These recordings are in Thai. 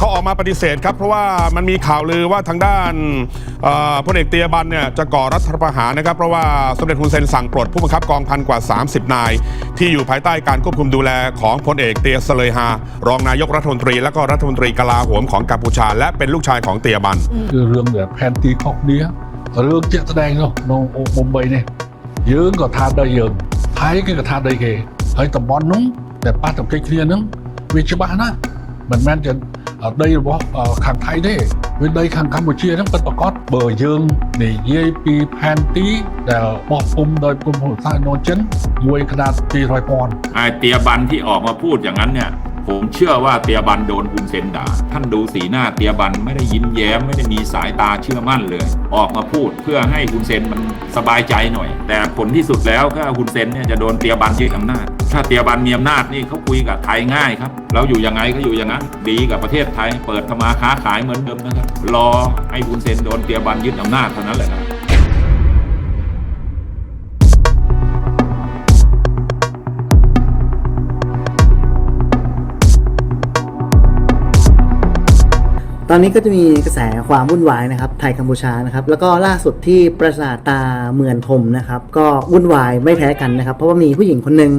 เขาออกมาปฏิเสธครับ เพราะว่ามันมีข่าวลือว่าทางด้านพลเอกเตียบันเนี่ยจะก่อรัฐประหารนะครับ เพราะว่าสมเด็จฮุนเซนสั่งปลดผู้บังคับกองพันกว่า 30 นาย ที่อยู่ภายใต้การควบคุมดูแลของพลเอกเตียสเลยฮารองนายกรัฐมนตรี และก็รัฐมนตรีกลาโหมของกัมพูชา และเป็นลูกชายของเตียบันคือเรื่องแบบแผนตีคอกเนี้ยเรื่องเจ๊แสดงเนาะน้องอมเบยเนี่ยยืงก็ทานได้ยืนไทยก็ทานได้เกยเฮ้ยตะบอลนุ่งแต่ป้าตะเกียเคลียร์นึงวิชบ้านะมันแม่นจะ ở đây là ở khẳng thái thế bên đây khẳng Campuchia nó cần có bờ dương để dây pi pan tí để bọc phum đời phum hồ sai nó chấn mùi khả đạt tì thoại còn ไอ้เตียบันที่ออกมาพูดอย่างนั้นเนี่ย ผมเชื่อว่าเตียบันโดนคุณเซนด่าท่านดูสีหน้าเตียบันไม่ได้ยิ้มแย้มไม่ได้มีสายตาเชื่อมั่นเลย ออกมาพูดเพื่อให้คุณเซนมันสบายใจหน่อย แต่ผลที่สุดแล้วก็คุณเซนเนี่ยจะโดนเตียบันยึดอำนาจ ถ้าเตียบันมีอำนาจนี่เขาคุยกับไทยง่ายครับ เราอยู่ยังไงก็อยู่อย่างนั้น ดีกับประเทศไทย เปิดธรรมาค้าขายเหมือนเดิมนะครับ รอให้บุญเซนโดนเตียบันยึดอำนาจเท่านั้นแหละครับ ตอนนี้ก็จะมีกระแสความวุ่นวายนะครับไทยกัมพูชานะครับแล้วก็ล่าสุดที่ปราสาทตาเมือนทมนะครับก็วุ่นวายไม่แพ้กันนะครับ เพราะว่ามีผู้หญิงคนหนึ่ง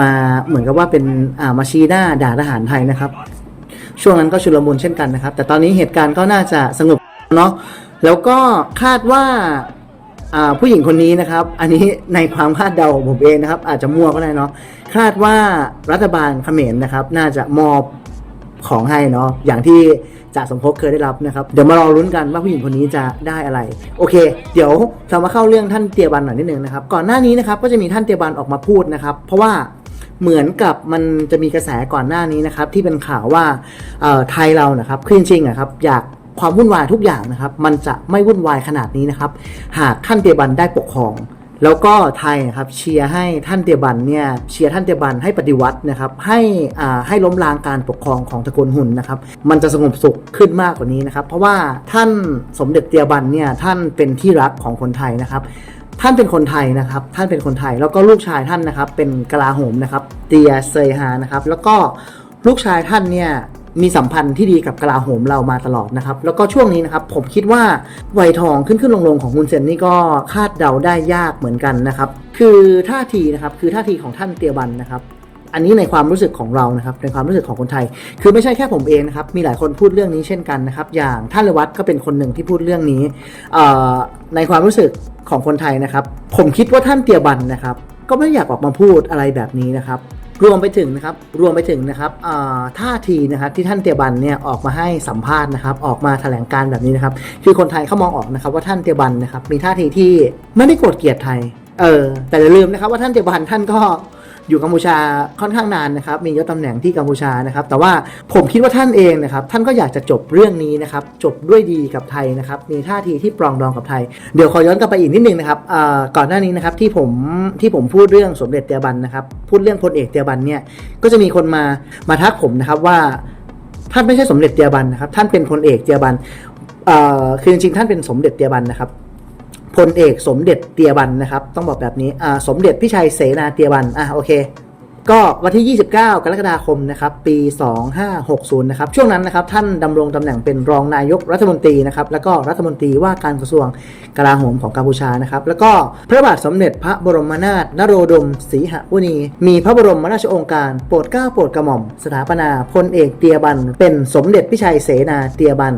มาเหมือนกับว่าเป็นอ่ามาชี้หน้าด่าทหารไทยนะครับ ช่วงนั้นก็ชุลมุนเช่นกันนะครับ แต่ตอนนี้เหตุการณ์ก็น่าจะสงบเนาะแล้วก็คาดว่าอ่าผู้หญิงคนนี้นะครับ อันนี้ในความคาดเดาของผมเองนะครับ อาจจะมั่วก็ได้เนาะคาดว่ารัฐบาลเขมรนะครับ น่าจะมอบ ของให้เนาะอย่างที่จ่าสมภพเคยได้รับนะครับ เดี๋ยวมารอลุ้นกันว่าผู้หญิงคนนี้จะได้อะไร โอเค เดี๋ยวเรามาเข้าเรื่องท่านเตียบันหน่อยนิดนึงนะครับ ก่อนหน้านี้นะครับก็จะมีท่านเตียบันออกมาพูดนะครับ เพราะว่าเหมือนกับมันจะมีกระแสก่อนหน้านี้นะครับ ที่เป็นข่าวว่าไทยเรานะครับคือจริงๆอะครับอยากความวุ่นวายทุกอย่างนะครับ มันจะไม่วุ่นวายขนาดนี้นะครับ หากท่านเตียบันได้ปกครอง แล้วก็ไทยนะครับเชียร์ให้ท่านเตียบันเนี่ยเชียร์ท่านเตียบันให้ปฏิวัตินะครับให้อ่าให้ล้มล้างการปกครองของตระกูลหุ่นนะครับมันจะสงบสุขขึ้นมากกว่านี้นะครับ เพราะว่าท่านสมเด็จเตียบันเนี่ยท่านเป็นที่รักของคนไทยนะครับท่านเป็นคนไทยนะครับ ท่านเป็นคนไทย แล้วก็ลูกชายท่านนะครับ เป็นกลาโหมนะครับ เตียเซยฮานะครับ แล้วก็ลูกชายท่านเนี่ย มีสัมพันธ์ที่ดีกับกลาโหมเรามาตลอดนะครับ แล้วก็ช่วงนี้นะครับผมคิดว่าวัยทองขึ้นขึ้นลงลงของคุณเซนนี่ก็คาดเดาได้ยากเหมือนกันนะครับ คือท่าทีนะครับคือท่าทีของท่านเตียบันนะครับอันนี้ในความรู้สึกของเรานะครับในความรู้สึกของคนไทย คือไม่ใช่แค่ผมเองนะครับมีหลายคนพูดเรื่องนี้เช่นกันนะครับ อย่างท่านเลวัตก็เป็นคนหนึ่งที่พูดเรื่องนี้ในความรู้สึกของคนไทยนะครับ ผมคิดว่าท่านเตียบันนะครับ ก็ไม่อยากออกมาพูดอะไรแบบนี้นะครับ รวมไปถึงนะครับรวมไปถึงนะครับท่าทีนะครับที่ท่านเตียบันเนี่ยออกมาให้สัมภาษณ์นะครับ ออกมาแถลงการแบบนี้นะครับ คือคนไทยเขามองออกนะครับว่าท่านเตียบันนะครับมีท่าทีที่ไม่ได้โกรธเกลียดไทยเออแต่อย่าลืมนะครับว่าท่านเตียบันท่านก็ อยู่กัมพูชาค่อนข้างนานนะครับ มียศตำแหน่งที่กัมพูชานะครับ แต่ว่าผมคิดว่าท่านเองนะครับ ท่านก็อยากจะจบเรื่องนี้นะครับ จบด้วยดีกับไทยนะครับ มีท่าทีที่ปรองดองกับไทย เดี๋ยวขอย้อนกลับไปอีกนิดนึงนะครับก่อนหน้านี้นะครับที่ผมที่ผมพูดเรื่องสมเด็จเตียบันนะครับ พูดเรื่องพลเอกเตียบันเนี่ย ก็จะมีคนมา มาทักผมนะครับว่าท่านไม่ใช่สมเด็จเตียบันนะครับ ท่านเป็นพลเอกเตียบันคือจริงๆท่านเป็นสมเด็จเตียบันนะครับ พลเอกสมเด็จเตียบันนะครับ ต้องบอกแบบนี้ อ่า สมเด็จพิชัยเสนาเตียบัน อะโอเค ก็วันที่ 29 กรกฎาคมนะครับปี 2560 นะครับช่วงนั้นนะครับท่านดำรงตำแหน่งเป็นรองนายกรัฐมนตรีนะครับแล้วก็รัฐมนตรีว่าการกระทรวงกลาโหมของกัมพูชานะครับแล้วก็พระบาทสมเด็จพระบรมนาถนโรดมศรีหมุนี มีพระบรมราชโองการโปรดเกล้าโปรดกระหม่อม สถาปนาพลเอกเตียบัน เป็นสมเด็จพิชัยเสนาเตียบัน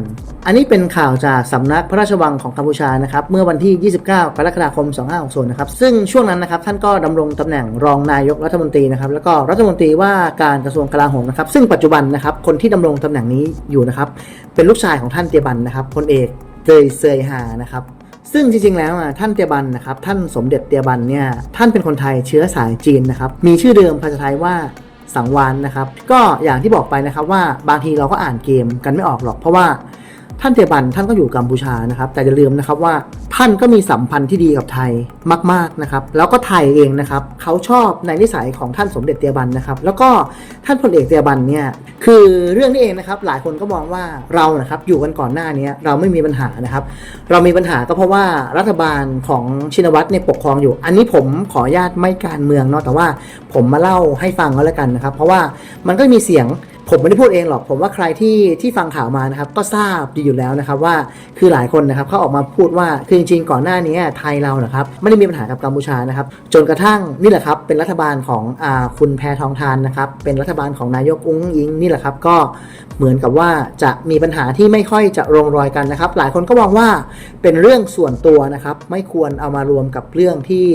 อันนี้เป็นข่าวจากสำนักพระราชวังของกัมพูชานะครับเมื่อวันที่ 29 กรกฎาคม 2560 นะครับซึ่งช่วงนั้นนะครับท่านก็ดำรงตำแหน่งรองนายกรัฐมนตรีนะครับแล้วก็รัฐมนตรีว่าการกระทรวงกลาโหมนะครับ ซึ่งปัจจุบันนะครับคนที่ดำรงตำแหน่งนี้อยู่นะครับ เป็นลูกชายของท่านเตียบันนะครับพลเอกเจยเซยฮานะครับซึ่งจริงๆ แล้วท่านเตียบันนะครับท่านสมเด็จเตียบันเนี่ยท่านเป็นคนไทยเชื้อสายจีนนะครับมีชื่อเดิมภาษาไทยว่าสังวานนะครับ ก็อย่างที่บอกไปนะครับว่าบางทีเราก็อ่านเกมกันไม่ออกหรอกเพราะว่า ท่านเตบันท่านก็อยู่กัมพูชานะครับ แต่อย่าลืมนะครับว่าท่านก็มีสัมพันธ์ที่ดีกับไทยมาก ๆนะครับ แล้วก็ไทยเองนะครับเขาชอบในนิสัยของท่านสมเด็จเตียบันนะครับ แล้วก็ท่านพลเอกเตียบันเนี่ยคือเรื่องนี้เองนะครับ หลายคนก็มองว่าเรานะครับอยู่กันก่อนหน้านี้เราไม่มีปัญหานะครับ เรามีปัญหาก็เพราะว่ารัฐบาลของชินวัตรเนี่ยปกครองอยู่ อันนี้ผมขออนุญาตไม่การเมืองเนาะแต่ว่าผมมาเล่าให้ฟังก็แล้วกันนะครับ เพราะว่ามันก็มีเสียง ผมไม่ได้พูดเองหรอกผมว่าใครที่ที่ฟังข่าวมานะครับก็ทราบดีอยู่แล้วนะครับว่าคือหลายคนนะครับเขาออกมาพูดว่าคือจริงๆก่อนหน้านี้ไทยเรานะครับไม่ได้มีปัญหากับกัมพูชานะครับจนกระทั่งนี่แหละครับเป็นรัฐบาลของอาคุณแพทองทานนะครับเป็นรัฐบาลของนายกอุ้งอิงนี่แหละครับก็เหมือนกับว่าจะมีปัญหาที่ไม่ค่อยจะลงรอยกันนะครับ หลายคนก็มองว่าเป็นเรื่องส่วนตัวนะครับไม่ควรเอามารวมกับเรื่องที่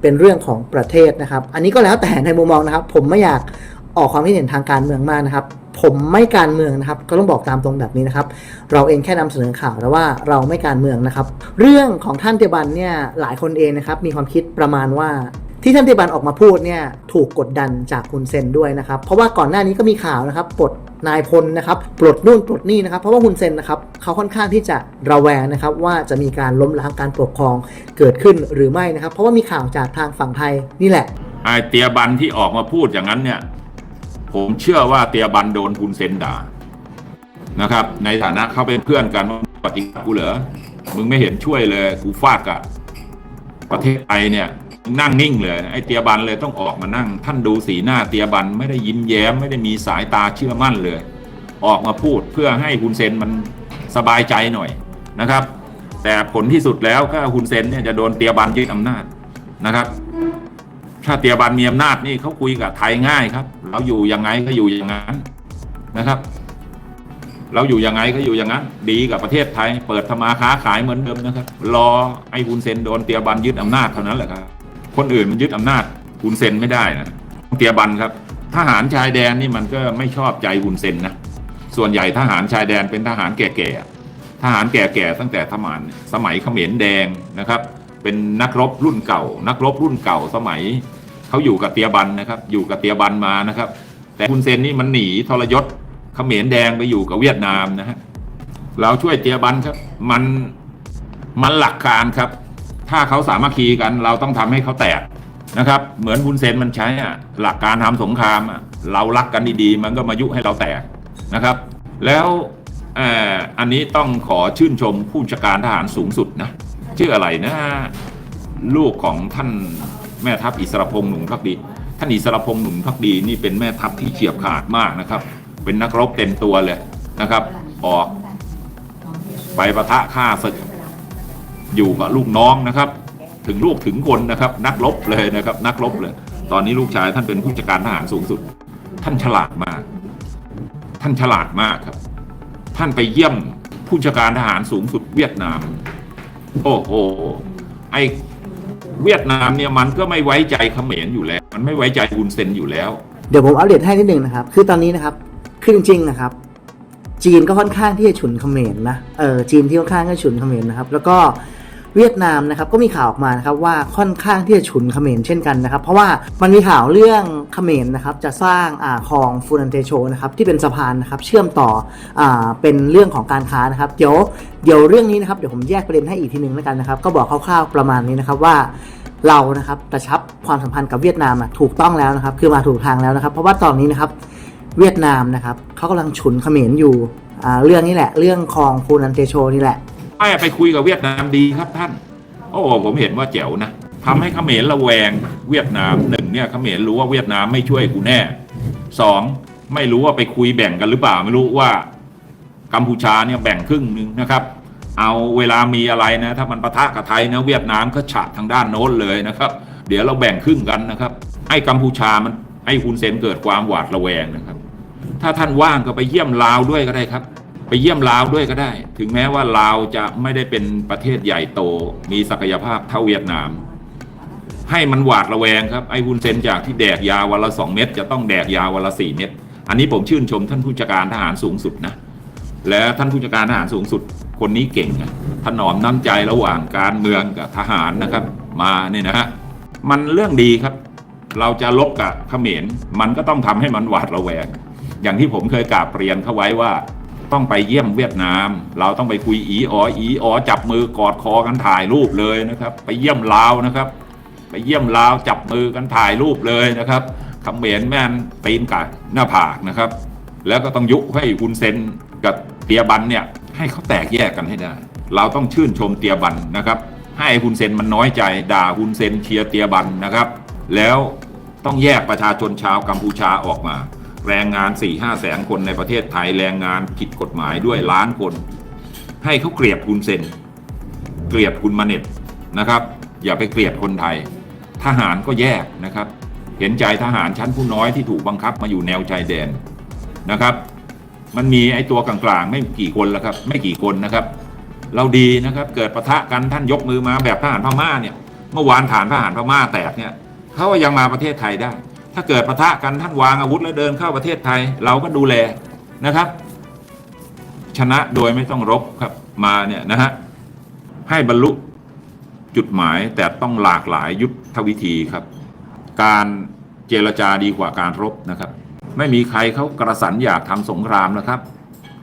เป็นเรื่องของประเทศนะครับ อันนี้ก็แล้วแต่ในมุมมองนะครับ ผมไม่อยาก ออกความคิดเห็นทางการเมืองมากนะครับ ผมไม่การเมืองนะครับ ก็ต้องบอกตามตรงแบบนี้นะครับ เราเองแค่นำเสนอข่าวแล้วว่าเราไม่การเมืองนะครับ เรื่องของท่านเตบันเนี่ยหลายคนเองนะครับมีความคิดประมาณว่าที่ท่านเตบันออกมาพูดเนี่ยถูกกดดันจากคุณเซนด้วยนะครับ เพราะว่าก่อนหน้านี้ก็มีข่าวนะครับปลดนายพลนะครับปลดนู่นปลดนี่นะครับ เพราะว่าคุณเซนนะครับเขาค่อนข้างที่จะระแวงนะครับ ว่าจะมีการล้มล้างการปกครองเกิดขึ้นหรือไม่นะครับ เพราะว่ามีข่าวจากทางฝั่งไทยนี่แหละไอเตียบันที่ออกมาพูดอย่างนั้นเนี่ย ผมเชื่อว่าเตียบันโดนคุณเซนด่านะครับ ในฐานะเขาเป็นเพื่อนกันปฏิกูเหรอมึงไม่เห็นช่วยเลยกูฟาดกับประเทศไทยเนี่ยนั่งนิ่งเลยไอเตียบันเลยต้องออกมานั่ง ท่านดูสีหน้าเตียบันไม่ได้ยิ้มแย้ม ไม่ได้มีสายตาเชื่อมั่นเลย ออกมาพูดเพื่อให้คุณเซนมันสบายใจหน่อยนะครับ แต่ผลที่สุดแล้วก็คุณเซนเนี่ยจะโดนเตียบันยึดอำนาจนะครับ ถ้าเตียบันมีอำนาจนี่เขาคุยกับไทยง่ายครับ เราอยู่ยังไงก็อยู่อย่างนั้นนะครับ เราอยู่ยังไงก็อยู่อย่างนั้น ดีกับประเทศไทย เปิดธรรมาค้าขายเหมือนเดิมนะครับ รอไอ้คุณเซนโดนเตียบันยึดอำนาจเท่านั้นแหละครับ คนอื่นมันยึดอำนาจคุณเซนไม่ได้นะเตียบันครับ ทหารชายแดนนี่มันก็ไม่ชอบใจคุณเซนนะส่วนใหญ่ทหารชายแดนเป็นทหารแก่ๆทหารแก่ๆตั้งแต่สมัยสมัยเขมรแดงนะครับเป็นนักรบรุ่นเก่า นักรบรุ่นเก่าสมัย เขาอยู่กับเตียบันนะครับ อยู่กับเตียบันมานะครับ แต่คุณเซนนี่มันหนีทรยศเขมรแดงไปอยู่กับเวียดนามนะฮะเราช่วยเตียบันครับ มันมันหลักการครับ ถ้าเขาสามัคคีกัน เราต้องทำให้เขาแตกนะครับ เหมือนคุณเซนมันใช้อะหลักการทำสงครามอะเรารักกันดีๆ มันก็มายุให้เราแตกนะครับ แล้วอออันนี้ต้องขอชื่นชมผู้จัดการทหารสูงสุดนะชื่ออะไรนะ ลูกของท่าน แม่ทัพอิสรพงษ์หนุ่มพักดี ท่านอิสรพงษ์หนุ่มพักดีนี่เป็นแม่ทัพที่เฉียบขาดมากนะครับ เป็นนักรบเต็มตัวเลยนะครับ ออก ไปประทะฆ่าศึกอยู่กับลูกน้องนะครับ ถึงลูกถึงคนนะครับ นักรบเลยนะครับ นักรบเลย ตอนนี้ลูกชายท่านเป็นผู้จัดการทหารสูงสุด ท่านฉลาดมาก ท่านฉลาดมากครับ ท่านไปเยี่ยมผู้จัดการทหารสูงสุดเวียดนาม โอ้โหไอ เวียดนามเนี่ยมันก็ไม่ไว้ใจเขมรอยู่แล้ว มันไม่ไว้ใจอุนเซนอยู่แล้ว เดี๋ยวผมอัปเดตให้นิดนึงนะครับ คือตอนนี้นะครับคือจริงๆนะครับ จีนก็ค่อนข้างที่จะฉุนเขมรนะเออจีนที่ค่อนข้างจะฉุนเขมรนะครับ แล้วก็ เวียดนามนะครับก็มีข่าวออกมานะครับว่าค่อนข้างที่จะฉุนเขมรเช่นกันนะครับ เพราะว่ามันมีข่าวเรื่องเขมรนะครับจะสร้างอ่าคลองฟูนันเตโชนะครับที่เป็นสะพานนะครับเชื่อมต่ออ่าเป็นเรื่องของการค้านะครับเดี๋ยวเดี๋ยวเรื่องนี้นะครับเดี๋ยวผมแยกประเด็นให้อีกทีหนึ่งแล้วกันนะครับ ก็บอกคร่าวๆประมาณนี้นะครับว่าเรานะครับกระชับความสัมพันธ์กับเวียดนามถูกต้องแล้วนะครับคือมาถูกทางแล้วนะครับ เพราะว่าตอนนี้นะครับเวียดนามนะครับเขากำลังฉุนเขมรอยู่อ่าเรื่องนี้แหละ เรื่องคลองฟูนันเตโชนี่แหละ ไม่ไปคุยกับเวียดนามดีครับท่าน โอ้ผมเห็นว่าแจ๋วนะทำให้เขมรระแวงเวียดนามหนึ่งเนี่ยเขมรรู้ว่าเวียดนามไม่ช่วยกูแน่สองไม่รู้ว่าไปคุยแบ่งกันหรือเปล่าไม่รู้ว่ากัมพูชาเนี่ยแบ่งครึ่งหนึ่งนะครับ เอาเวลามีอะไรนะ ถ้ามันปะทะกับไทยนะเวียดนามก็ฉะทางด้านโน้นเลยนะครับ เดี๋ยวเราแบ่งครึ่งกันนะครับไอ้กัมพูชามันไอ้คุณเซนเกิดความหวาดระแวงนะครับ ถ้าท่านว่างก็ไปเยี่ยมลาวด้วยก็ได้ครับ ไปเยี่ยมลาวด้วยก็ได้ ถึงแม้ว่าลาวจะไม่ได้เป็นประเทศใหญ่โต มีศักยภาพเท่าเวียดนาม ให้มันหวาดระแวงครับไอ้วุนเซนจากที่แดกยาวันละสองเม็ดจะต้องแดกยาวันละสี่เม็ดอันนี้ผมชื่นชมท่านผู้จัดการทหารสูงสุดนะ และท่านผู้จัดการทหารสูงสุดคนนี้เก่งนะถนอมน้ำใจระหว่างการเมืองกับทหารนะครับ มาเนี่ยนะฮะมันเรื่องดีครับ เราจะลบกับเขมรมันก็ต้องทำให้มันหวาดระแวง อย่างที่ผมเคยกราบเรียนเขาไว้ว่า ต้องไปเยี่ยมเวียดนาม เราต้องไปคุยอีอ๋ออีอ๋อจับมือกอดคอกันถ่ายรูปเลยนะครับ ไปเยี่ยมลาวนะครับ ไปเยี่ยมลาวจับมือกันถ่ายรูปเลยนะครับคำเขมรแม่นตีนกัดหน้าผากนะครับ แล้วก็ต้องยุให้คุณเซนกับเตียบันเนี่ยให้เขาแตกแยกกันให้ได้ เราต้องชื่นชมเตียบันนะครับ ให้คุณเซนมันน้อยใจ ด่าคุณเซนเชียร์เตียบันนะครับ แล้วต้องแยกประชาชนชาวกัมพูชาออกมา แรงงาน4ี่ห้าแสนคนในประเทศไทยแรงงานผิดกฎหมายด้วยล้านคน ให้เขาเกลียดคุณเซนเกลียดคุณมาเน็ตนะครับ อย่าไปเกลียดคนไทย ทหารก็แยกนะครับ เห็นใจทหารชั้นผู้น้อยที่ถูกบังคับมาอยู่แนวชายแดนนะครับ มันมีไอ้ตัวกลางๆ ไม่กี่คนแล้วครับ ไม่กี่คนนะครับ เราดีนะครับเกิดปะทะกันท่านยกมือมาแบบทหารพม่าเนี่ย เมื่อวานฐานทหารพม่าแตกเนี่ยเขายังมาประเทศไทยได้ ถ้าเกิดปะทะกันท่านวางอาวุธแล้วเดินเข้าประเทศไทย เราก็ดูแลนะครับ ชนะโดยไม่ต้องรบครับมาเนี่ยนะฮะให้บรรลุจุดหมายแต่ต้องหลากหลายยุทธวิธีครับ การเจรจาดีกว่าการรบนะครับ ไม่มีใครเขากระสันอยากทำสงครามนะครับ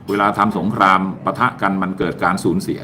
เวลาทำสงครามปะทะกันมันเกิดการสูญเสีย